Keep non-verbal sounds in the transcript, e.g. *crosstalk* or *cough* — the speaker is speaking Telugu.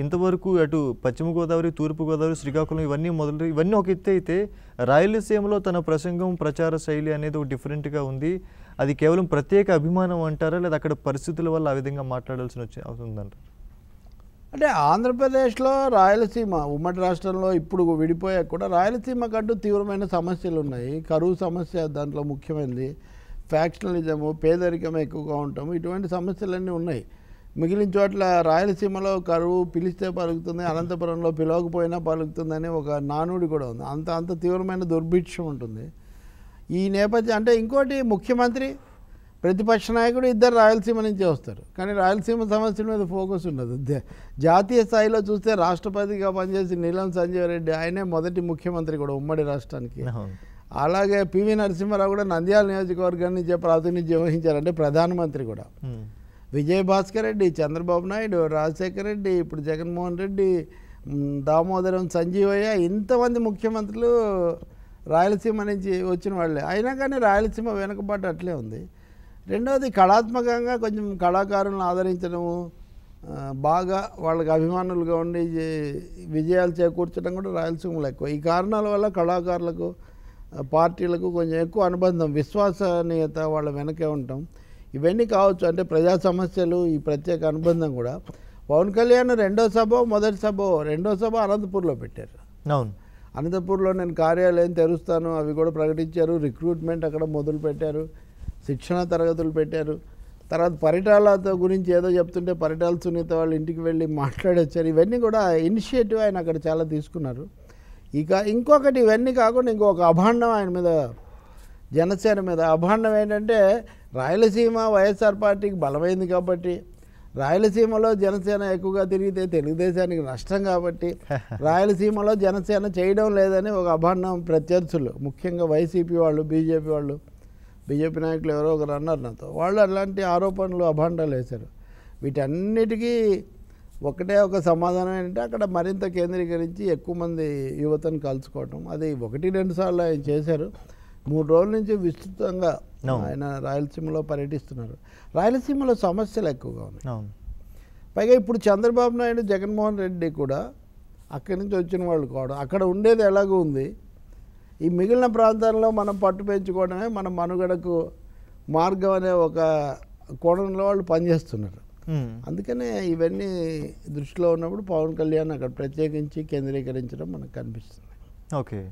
ఇంతవరకు అటు పశ్చిమ గోదావరి తూర్పు గోదావరి శ్రీకాకుళం ఇవన్నీ మొదలు ఇవన్నీ ఒక ఎత్తు అయితే రాయలసీమలో తన ప్రసంగం ప్రచార శైలి అనేది ఒక డిఫరెంట్గా ఉంది. అది కేవలం ప్రత్యేక అభిమానం అంటారా? లేదా అక్కడ పరిస్థితుల వల్ల ఆ విధంగా మాట్లాడాల్సిన వచ్చే అవుతుందంట అంటే ఆంధ్రప్రదేశ్లో రాయలసీమ ఉమ్మడి రాష్ట్రంలో ఇప్పుడు విడిపోయాక కూడా రాయలసీమ కంటూ తీవ్రమైన సమస్యలు ఉన్నాయి. కరువు సమస్య దాంట్లో ముఖ్యమైనది ఫ్యాక్షనలిజము పేదరికం ఎక్కువగా ఉండటము ఇటువంటి సమస్యలన్నీ ఉన్నాయి. మిగిలిన చోట్ల రాయలసీమలో కరువు పిలిస్తే పలుకుతుంది అనంతపురంలో పిలవకపోయినా పలుకుతుందని ఒక నానుడి కూడా ఉంది. అంత అంత తీవ్రమైన దుర్భిక్షం ఉంటుంది. ఈ నేపథ్యం అంటే ఇంకోటి ముఖ్యమంత్రి ప్రతిపక్ష నాయకుడు ఇద్దరు రాయలసీమ నుంచే వస్తారు. కానీ రాయలసీమ సమస్యల మీద ఫోకస్ ఉండదు. జాతీయ స్థాయిలో చూస్తే రాష్ట్రపతిగా పనిచేసి నీలం సంజీవ్ రెడ్డి ఆయనే మొదటి ముఖ్యమంత్రి కూడా ఉమ్మడి రాష్ట్రానికి. అలాగే పివి నరసింహారావు కూడా నంద్యాల నియోజకవర్గం నుంచే ప్రాతినిధ్యం వహించారు అంటే ప్రధానమంత్రి కూడా. విజయభాస్కర్ రెడ్డి చంద్రబాబు నాయుడు రాజశేఖర రెడ్డి ఇప్పుడు జగన్మోహన్ రెడ్డి దామోదరం సంజీవయ్య ఇంతమంది ముఖ్యమంత్రులు రాయలసీమ నుంచి వచ్చిన వాళ్ళే. అయినా కానీ రాయలసీమ వెనుకబాటు అట్లే ఉంది. రెండవది కళాత్మకంగా కొంచెం కళాకారులను ఆదరించడము బాగా వాళ్ళకి అభిమానులుగా ఉండి విజయాలు చేకూర్చడం కూడా రాయలసీమలో ఎక్కువ. ఈ కారణాల వల్ల కళాకారులకు పార్టీలకు కొంచెం ఎక్కువ అనుబంధం విశ్వసనీయత వాళ్ళ వెనకే ఉంటాం ఇవన్నీ కావచ్చు. అంటే ప్రజా సమస్యలు ఈ ప్రత్యేక అనుబంధం కూడా. పవన్ కళ్యాణ్ రెండో సభ మొదటి సభ రెండో సభ అనంతపూర్లో పెట్టారు. అవును. అనంతపూర్లో నేను కార్యాలయం తెరుస్తాను అవి కూడా ప్రకటించారు. రిక్రూట్మెంట్ అక్కడ మొదలు పెట్టారు. శిక్షణ తరగతులు పెట్టారు. తర్వాత పరిటాలతో గురించి ఏదో చెప్తుంటే పరిటాల సునీత వాళ్ళ ఇంటికి వెళ్ళి మాట్లాడొచ్చారు. ఇవన్నీ కూడా ఇనిషియేటివ్ ఆయన అక్కడ చాలా తీసుకున్నారు. ఇక ఇంకొకటి ఇవన్నీ కాకుండా ఇంకొక అభాండం ఆయన మీద జనసేన మీద. అభాండం ఏంటంటే రాయలసీమ వైఎస్ఆర్ పార్టీకి బలమైంది కాబట్టి రాయలసీమలో జనసేన ఎక్కువగా తిరిగితే తెలుగుదేశానికి నష్టం కాబట్టి *laughs* రాయలసీమలో జనసేన చేయడం లేదని ఒక అభాండం ప్రత్యర్థులు ముఖ్యంగా వైసీపీ వాళ్ళు బీజేపీ వాళ్ళు బీజేపీ నాయకులు ఎవరో ఒకరు అన్నారు నాతో. వాళ్ళు అలాంటి ఆరోపణలు అభాండాలు వేశారు. వీటన్నిటికీ ఒకటే ఒక సమాధానం ఏంటంటే అక్కడ మరింత కేంద్రీకరించి ఎక్కువ మంది యువతను కలుసుకోవటం. అది ఒకటి రెండు సార్లు ఆయన చేశారు. మూడు రోజుల నుంచి విస్తృతంగా. ఆయన రాయలసీమలో పర్యటిస్తున్నారు. రాయలసీమలో సమస్యలు ఎక్కువగా ఉన్నాయి. పైగా ఇప్పుడు చంద్రబాబు నాయుడు జగన్మోహన్ రెడ్డి కూడా అక్కడి నుంచి వచ్చిన వాళ్ళు కూడా అక్కడ ఉండేది ఎలాగో ఉంది. ఈ మిగిలిన ప్రాంతాల్లో మనం పట్టు పెంచుకోవడమే మన మనుగడకు మార్గం అనే ఒక కోణంలో వాళ్ళు పనిచేస్తున్నారు. ఉమ్. అందుకనే ఇవన్నీ దృష్టిలో ఉన్నప్పుడు పవన్ కళ్యాణ్ అక్కడ ప్రత్యేకించి కేంద్రీకరించడం మనకు కనిపిస్తుంది. ఓకే